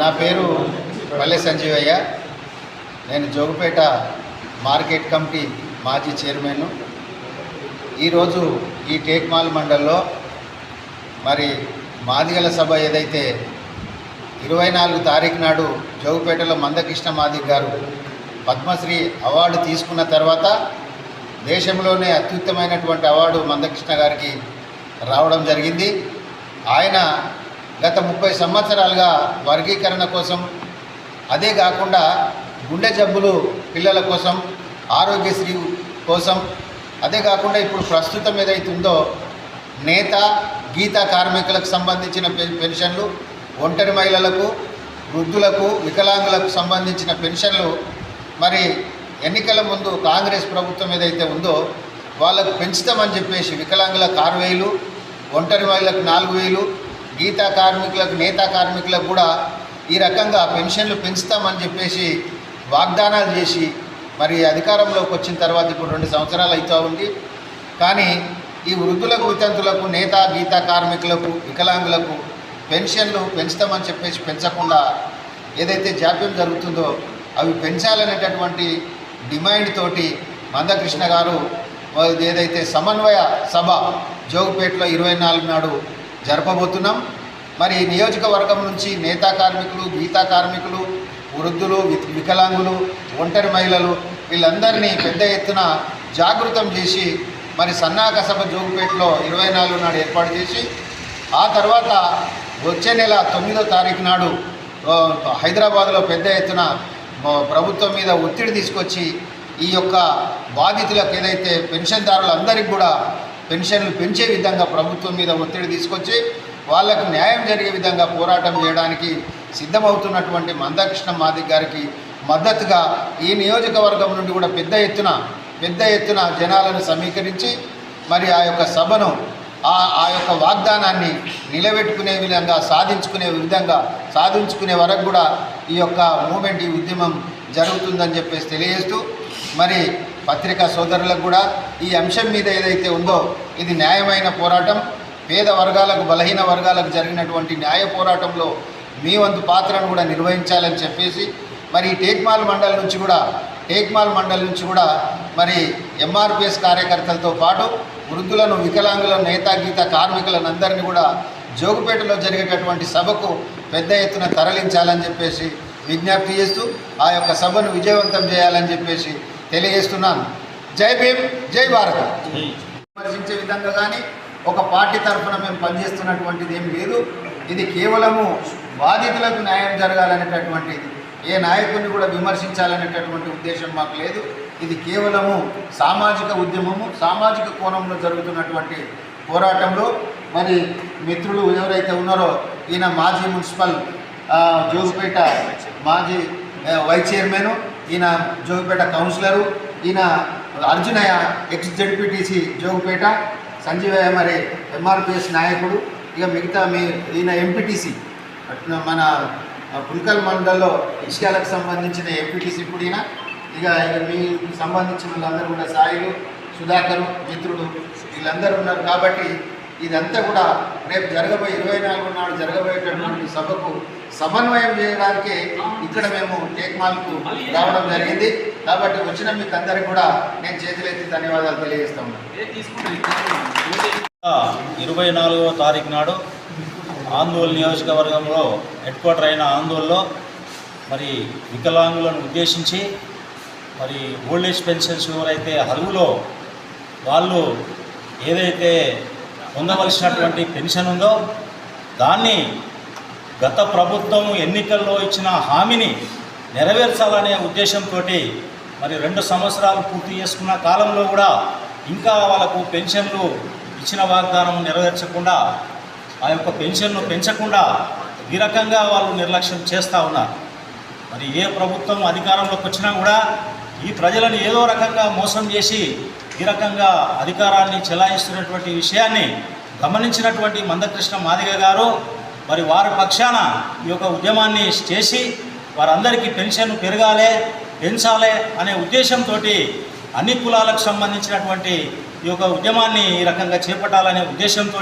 నా పేరు పల్లె సంజీవయ్య. నేను జోగుపేట మార్కెట్ కమిటీ మాజీ చైర్మన్. ఈరోజు ఈ టేక్మాల్ మండల్లో మరి మాదిగల సభ ఏదైతే ఇరవై నాలుగు తారీఖు నాడు జోగుపేటలో మందకృష్ణ మాదిగ్ గారు పద్మశ్రీ అవార్డు తీసుకున్న తర్వాత దేశంలోనే అత్యుత్తమైనటువంటి అవార్డు మందకృష్ణ గారికి రావడం జరిగింది. ఆయన గత ముప్పై సంవత్సరాలుగా వర్గీకరణ కోసం అదే కాకుండా గుండె జబ్బులు పిల్లల కోసం ఆరోగ్యశ్రీ కోసం అదే కాకుండా ఇప్పుడు ప్రస్తుతం ఏదైతే ఉందో నేత గీత కార్మికులకు సంబంధించిన పెన్- పెన్షన్లు ఒంటరి మహిళలకు వృద్ధులకు వికలాంగులకు సంబంధించిన పెన్షన్లు. మరి ఎన్నికల ముందు కాంగ్రెస్ ప్రభుత్వం ఏదైతే ఉందో వాళ్ళకు పెంచుతామని చెప్పేసి వికలాంగులకు ఆరు వేలు ఒంటరి మహిళలకు నాలుగు వేలు గీతా కార్మికులకు నేతా కార్మికులకు కూడా ఈ రకంగా పెన్షన్లు పెంచుతామని చెప్పేసి వాగ్దానాలు చేసి మరి అధికారంలోకి వచ్చిన తర్వాత ఇప్పుడు రెండు సంవత్సరాలు అవుతూ ఉంది. కానీ ఈ వృద్ధులకు వితంతులకు నేత గీతా కార్మికులకు వికలాంగులకు పెన్షన్లు పెంచుతామని చెప్పేసి పెంచకుండా ఏదైతే జాప్యం జరుగుతుందో అవి పెంచాలనేటటువంటి డిమాండ్ తోటి మందకృష్ణ గారు ఏదైతే సమన్వయ సభ జోగుపేటలో ఇరవై నాలుగు నాడు జరపబోతున్నాం. మరి నియోజకవర్గం నుంచి నేతా కార్మికులు గీతా కార్మికులు వృద్ధులు వి- వికలాంగులు ఒంటరి మహిళలు వీళ్ళందరినీ పెద్ద ఎత్తున జాగృతం చేసి మరి సన్నాహక సభ జోగుపేటలో ఇరవై నాలుగు నాడు ఏర్పాటు చేసి ఆ తర్వాత వచ్చే నెల తొమ్మిదో తారీఖు నాడు హైదరాబాద్లో పెద్ద ఎత్తున ప్రభుత్వం మీద ఒత్తిడి తీసుకొచ్చి ఈ యొక్క బాధితులకు ఏదైతే పెన్షన్దారులందరికీ కూడా పెన్షన్లు పెంచే విధంగా ప్రభుత్వం మీద ఒత్తిడి తీసుకొచ్చి వాళ్ళకు న్యాయం జరిగే విధంగా పోరాటం చేయడానికి సిద్ధమవుతున్నటువంటి మందకృష్ణ మాదిక్ గారికి మద్దతుగా ఈ నియోజకవర్గం నుండి కూడా పెద్ద ఎత్తున పెద్ద ఎత్తున జనాలను సమీకరించి మరి ఆ యొక్క సభను ఆ ఆ యొక్క వాగ్దానాన్ని నిలబెట్టుకునే విధంగా సాధించుకునే విధంగా సాధించుకునే వరకు కూడా ఈ యొక్క మూమెంట్ ఈ ఉద్యమం జరుగుతుందని చెప్పేసి తెలియజేస్తూ మరి పత్రికా సోదరులకు కూడా ఈ అంశం మీద ఏదైతే ఉందో ఇది న్యాయమైన పోరాటం. పేద వర్గాలకు బలహీన వర్గాలకు జరిగినటువంటి న్యాయ పోరాటంలో మీ వంతు పాత్రను కూడా నిర్వహించాలని చెప్పేసి మరి టేక్మాల్ మండల్ నుంచి కూడా టేక్మాల్ మండల్ నుంచి కూడా మరి ఎంఆర్పిఎస్ కార్యకర్తలతో పాటు వృద్ధులను వికలాంగులను నేతా గీత కార్మికులను అందరినీ కూడా జోగుపేటలో జరిగేటటువంటి సభకు పెద్ద ఎత్తున తరలించాలని చెప్పేసి విజ్ఞప్తి చేస్తూ ఆ యొక్క సభను విజయవంతం చేయాలని చెప్పేసి తెలియజేస్తున్నాను. జై భీమ్ జై భారత్. విమర్శించే విధంగా కానీ ఒక పార్టీ తరఫున మేము పనిచేస్తున్నటువంటిది ఏం లేదు. ఇది కేవలము బాధితులకు న్యాయం జరగాలనేటటువంటిది. ఏ నాయకుడిని కూడా విమర్శించాలనేటటువంటి ఉద్దేశం మాకు లేదు. ఇది కేవలము సామాజిక ఉద్యమము సామాజిక కోణంలో జరుగుతున్నటువంటి పోరాటంలో. మరి మిత్రులు ఎవరైతే ఉన్నారో ఈయన మాజీ మున్సిపల్ జోగుపేట మాజీ వైస్ చైర్మన్ ఈయన జోగుపేట కౌన్సిలరు ఈయన అర్జునయ్య ఎక్స్ జడ్పీటీసీ జోగిపేట సంజీవయ్య మరి ఎంఆర్పిఎస్ నాయకుడు ఇక మిగతా మీ ఈయన ఎంపీటీసీ మన పుల్కల్ మండల్లో విషయాలకు సంబంధించిన ఎంపీటీసీ ఇప్పుడు ఈయన ఇక ఇక మీకు సంబంధించిన వాళ్ళందరూ కూడా సాయిలు సుధాకరు మిత్రుడు వీళ్ళందరూ ఉన్నారు కాబట్టి ఇదంతా కూడా రేపు జరగబోయే ఇరవై నాలుగు నాడు జరగబోయేటటువంటి సభకు సమన్వయం చేయడానికి ఇక్కడ మేము టేక్మాల్కు రావడం జరిగింది. కాబట్టి వచ్చిన మీకు అందరికీ కూడా నేను చేతులెత్తి ధన్యవాదాలు తెలియజేస్తా ఉన్నాను. ఇరవై నాలుగవ తారీఖు నాడు ఆందోళన నియోజకవర్గంలో హెడ్ క్వార్టర్ అయిన ఆందోళనలో మరి వికలాంగులను ఉద్దేశించి మరి ఓల్డ్ ఏజ్ పెన్షన్స్ ఎవరైతే అరువులో వాళ్ళు ఏదైతే పొందవలసినటువంటి పెన్షన్ ఉందో దాన్ని గత ప్రభుత్వం ఎన్నికల్లో ఇచ్చిన హామీని నెరవేర్చాలనే ఉద్దేశంతో మరి రెండు సంవత్సరాలు పూర్తి చేసుకున్న కాలంలో కూడా ఇంకా వాళ్ళకు పెన్షన్లు ఇచ్చిన వాగ్దానం నెరవేర్చకుండా ఆ యొక్క పెన్షన్ను పెంచకుండా ఈ రకంగా వాళ్ళు నిర్లక్ష్యం చేస్తూ ఉన్నారు. మరి ఏ ప్రభుత్వం అధికారంలోకి వచ్చినా కూడా ఈ ప్రజలను ఏదో రకంగా మోసం చేసి ఈ రకంగా అధికారాన్ని చెలాయిస్తున్నటువంటి విషయాన్ని గమనించినటువంటి మందకృష్ణ మాదిగ గారు మరి వారి పక్షాన ఈ యొక్క ఉద్యమాన్ని చేసి వారందరికీ పెన్షన్ పెరగాలి పెంచాలి అనే ఉద్దేశంతో అన్ని కులాలకు సంబంధించినటువంటి ఈ యొక్క ఉద్యమాన్ని ఈ రకంగా చేపట్టాలనే ఉద్దేశంతో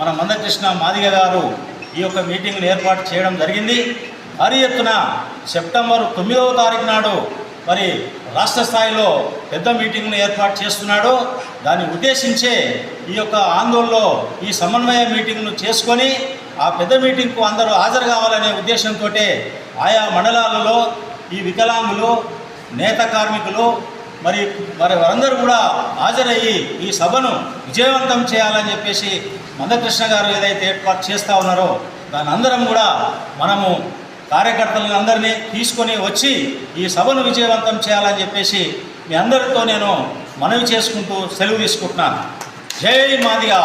మన మందకృష్ణ మాదిగ గారు ఈ యొక్క మీటింగ్ను ఏర్పాటు చేయడం జరిగింది. భారీ ఎత్తున సెప్టెంబర్ తొమ్మిదవ తారీఖు నాడు మరి రాష్ట్ర స్థాయిలో పెద్ద మీటింగ్ను ఏర్పాటు చేస్తున్నాడు. దాన్ని ఉద్దేశించే ఈ యొక్క ఆందోళనలో ఈ సమన్వయ మీటింగ్ను చేసుకొని ఆ పెద్ద మీటింగ్కు అందరూ హాజరు కావాలనే ఉద్దేశంతో ఆయా మండలాలలో ఈ వికలాంగులు నేత కార్మికులు మరి మరి వారందరూ కూడా హాజరయ్యి ఈ సభను విజయవంతం చేయాలని చెప్పేసి మందకృష్ణ గారు ఏదైతే ఏర్పాటు చేస్తూ ఉన్నారో దాని అందరం కూడా మనము కార్యకర్తలను అందరినీ తీసుకొని వచ్చి ఈ సభను విజయవంతం చేయాలని చెప్పేసి మీ అందరితో నేను మనవి చేసుకుంటూ సెలవు తీసుకుంటున్నాను. జై మాదిగా.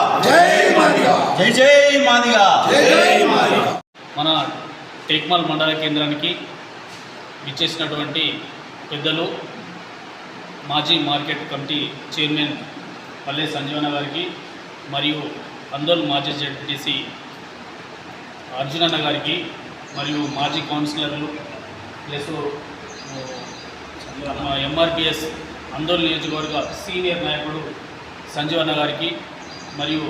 జై జై మాదిగా. మన టేక్మాల్ మండల కేంద్రానికి ఇచ్చేసినటువంటి పెద్దలు మాజీ మార్కెట్ కమిటీ చైర్మన్ పల్లె సంజీవన గారికి మరియు అందోల్ మాజీ జడ్పీటీసీ అర్జునన్న గారికి మరియు మాజీ కౌన్సిలర్లు ప్లస్ ఎంఆర్పిఎస్ ఆందోళన నియోజకవర్గ సీనియర్ నాయకుడు సంజీవన్న గారికి మరియు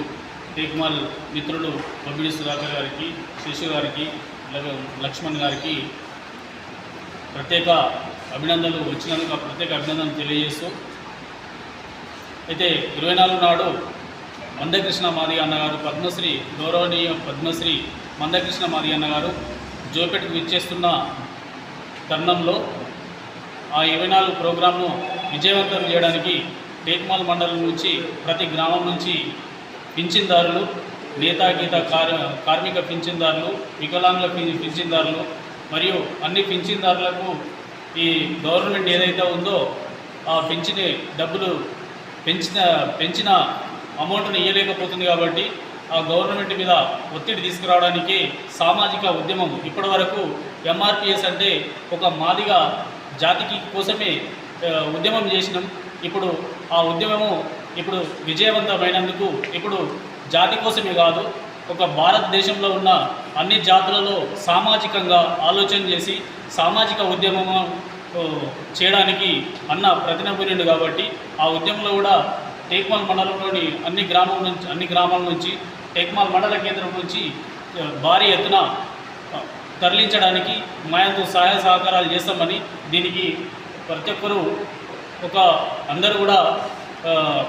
టేక్మాల్ మిత్రుడు బొబ్బిడి సుధాకర్ గారికి శిశు గారికి లక్ష్మణ్ గారికి ప్రత్యేక అభినందనలు వచ్చినందుకు ఆ ప్రత్యేక అభినందనలు తెలియజేస్తూ అయితే ఇరవై నాలుగు నాడు మందకృష్ణ మాది అన్నగారు పద్మశ్రీ గౌరవనీయ పద్మశ్రీ మందకృష్ణ మాది అన్నగారు జోపెట్కు విచ్చేస్తున్న తరుణంలో ఆ ఇరవై నాలుగు ప్రోగ్రాంను విజయవంతం చేయడానికి టేక్మాల్ మండలం నుంచి ప్రతి గ్రామం నుంచి పింఛన్దారులు నేతాగీత కార్ కార్మిక పింఛన్దారులు వికలాంగుల పింఛన్దారులు మరియు అన్ని పింఛన్దారులకు ఈ గవర్నమెంట్ ఏదైతే ఉందో ఆ పెంచిన డబ్బులు పెంచిన పెంచిన అమౌంట్ని ఇవ్వలేకపోతుంది కాబట్టి గవర్నమెంట్ మీద ఒత్తిడి తీసుకురావడానికి సామాజిక ఉద్యమం ఇప్పటి వరకు ఎంఆర్పిఎస్ అంటే ఒక మాదిగా జాతికి కోసమే ఉద్యమం చేసినాం. ఇప్పుడు ఆ ఉద్యమము ఇప్పుడు విజయవంతమైనందుకు ఇప్పుడు జాతి కోసమే కాదు ఒక భారతదేశంలో ఉన్న అన్ని జాతులలో సామాజికంగా ఆలోచన చేసి సామాజిక ఉద్యమము చేయడానికి అన్న ప్రతినబునిండు కాబట్టి ఆ ఉద్యమంలో కూడా టేక్మాల్ మండలంలోని అన్ని గ్రామం నుంచి అన్ని గ్రామాల నుంచి టేక్మాల్ మండల కేంద్రం నుంచి భారీ ఎత్తున తరలించడానికి మాయంతో సహాయ సహకారాలు చేస్తామని దీనికి ప్రతి ఒక్కరూ ఒక అందరూ కూడా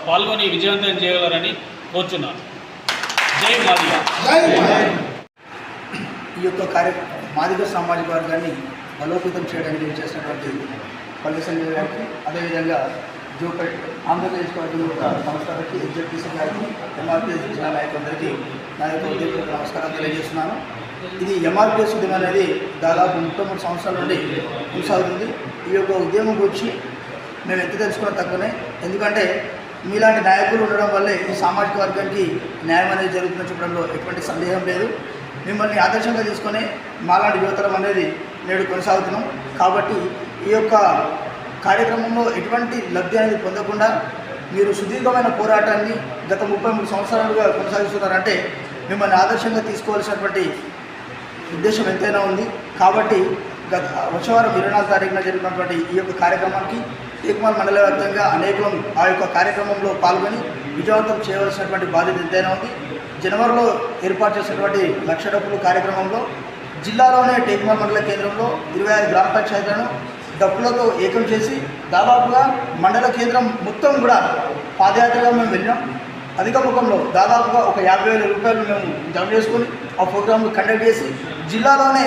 పాల్గొని విజయవంతం చేయగలరని కోరుచున్నాను. జై మాదిగా. ఈ యొక్క కార్య మాదిగ సామాజిక వర్గాన్ని బలోపేతం చేయడానికి చేసినటువంటి పల్లె సంజయ్ గారికి అదేవిధంగా జోపేట్ ఆంధ్రప్రదేశ్ పార్టీ యొక్క సంస్థలకి ఎగ్జిక్యూటివ్ గారికి ఎంఆర్పిఎస్ జిల్లా నాయకులందరికీ నా యొక్క ఉద్యోగులకు నమస్కారం తెలియజేస్తున్నాను. ఇది ఎంఆర్పిఎస్ ఉద్యమం అనేది దాదాపు ముప్పై మూడు సంవత్సరాల నుండి కొనసాగుతుంది. ఈ యొక్క ఉద్యమం గురించి మేము ఎంత తెలుసుకున్న తక్కువనే. ఎందుకంటే మీలాంటి నాయకులు ఉండడం వల్లే ఈ సామాజిక వర్గానికి న్యాయం అనేది జరుగుతుందని చెప్పడంలో ఎటువంటి సందేహం లేదు. మిమ్మల్ని ఆదర్శంగా తీసుకొని మాలాంటి యువతరం అనేది నేడు కొనసాగుతున్నాం. కాబట్టి ఈ యొక్క కార్యక్రమంలో ఎటువంటి లబ్ధి అనేది పొందకుండా మీరు సుదీర్ఘమైన పోరాటాన్ని గత ముప్పై మూడు సంవత్సరాలుగా కొనసాగిస్తున్నారంటే మిమ్మల్ని ఆదర్శంగా తీసుకోవాల్సినటువంటి ఉద్దేశం ఎంతైనా ఉంది. కాబట్టి గత వచ్చేవారం ఇరవై నాలుగు తారీఖున జరిగినటువంటి ఈ యొక్క కార్యక్రమానికి టేక్మాల్ మండల వ్యాప్తంగా అనేకం ఆ యొక్క కార్యక్రమంలో పాల్గొని విజయవంతం చేయవలసినటువంటి బాధ్యత ఎంతైనా ఉంది. జనవరిలో ఏర్పాటు చేసినటువంటి లక్ష డబ్బులు కార్యక్రమంలో జిల్లాలోనే టేక్మాల్ మండల కేంద్రంలో ఇరవై ఐదు గ్రామ పంచాయతీలను డబ్బులతో ఏకం చేసి దాదాపుగా మండల కేంద్రం మొత్తం కూడా పాదయాత్రగా మేము వెళ్ళినాం. అధిక ముఖంలో దాదాపుగా ఒక యాభై వేల రూపాయలు మేము జమ చేసుకొని ఆ ప్రోగ్రాంను కండక్ట్ చేసి జిల్లాలోనే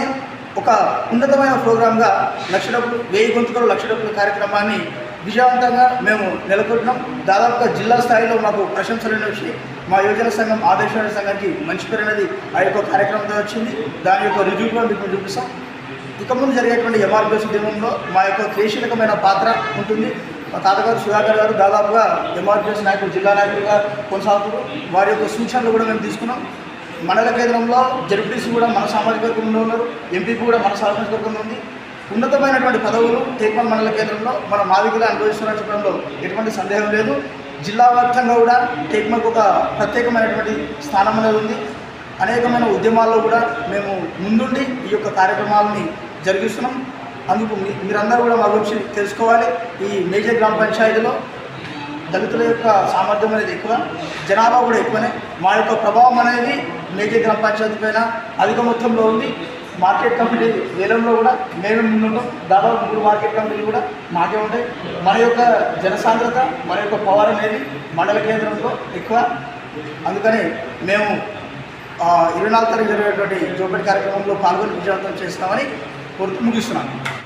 ఒక ఉన్నతమైన ప్రోగ్రాంగా లక్ష డబ్బులు వెయ్యి గొంతుకలు లక్ష డబ్బుల కార్యక్రమాన్ని విజయవంతంగా మేము నెలకొట్టినాం దాదాపుగా జిల్లా స్థాయిలో మాకు ప్రశంసలు వచ్చి మా యువజన సంఘం ఆదేశాల సంఘానికి మంచి పేరు అనేది ఆ యొక్క కార్యక్రమంతో వచ్చింది. దాని యొక్క రుజువులో మీకు చూపిస్తాం. ఇక ముందు జరిగేటువంటి ఎంఆర్పిఎస్ ఉద్యమంలో మా యొక్క క్రియాశీలకమైన పాత్ర ఉంటుంది. మా తాతగారు సుధాకర్ గారు దాదాపుగా ఎంఆర్పిఎస్ నాయకులు జిల్లా నాయకులుగా కొనసాగుతారు వారి యొక్క సూచనలు కూడా మేము తీసుకున్నాం. మండల కేంద్రంలో జడ్పీటీసీ కూడా మన సామాజిక వర్గంలో ఉన్నారు. ఎంపీపీ కూడా మన సామాజిక వర్గంలో ఉంది. ఉన్నతమైనటువంటి పదవులు తేపల్ మండల కేంద్రంలో మన మాదికలు అనుభవిస్తున్న చెప్పడంలో ఎటువంటి సందేహం లేదు. జిల్లా వ్యాప్తంగా కూడా టేక్మల్కి ఒక ప్రత్యేకమైనటువంటి స్థానం అనేది ఉంది. అనేకమైన ఉద్యమాల్లో కూడా మేము ముందుండి ఈ యొక్క కార్యక్రమాలని జరిగిస్తున్నాం. అందుకు మీ- మీరందరూ కూడా మా గురించి తెలుసుకోవాలి. ఈ మేజర్ గ్రామ పంచాయతీలో దళితుల యొక్క సామర్థ్యం అనేది ఎక్కువ జనాభా కూడా ఎక్కువనే. మా యొక్క ప్రభావం అనేది మేజర్ గ్రామ పంచాయతీ పైన అధిక మొత్తంలో ఉంది. మార్కెట్ కమిటీ వేలంలో కూడా మేము ముందుంటాం. దాదాపు మూడు మార్కెట్ కమిటీలు కూడా మాకే ఉంటాయి. మన యొక్క జనసాంద్రత మన యొక్క పవర్ అనేది మండల కేంద్రంలో ఎక్కువ. అందుకని మేము ఇరవై నాలుగు తారీఖు జరిగేటువంటి జోపేట కార్యక్రమంలో పాల్గొని విజయవంతం చేస్తామని ముగిస్తున్నాను.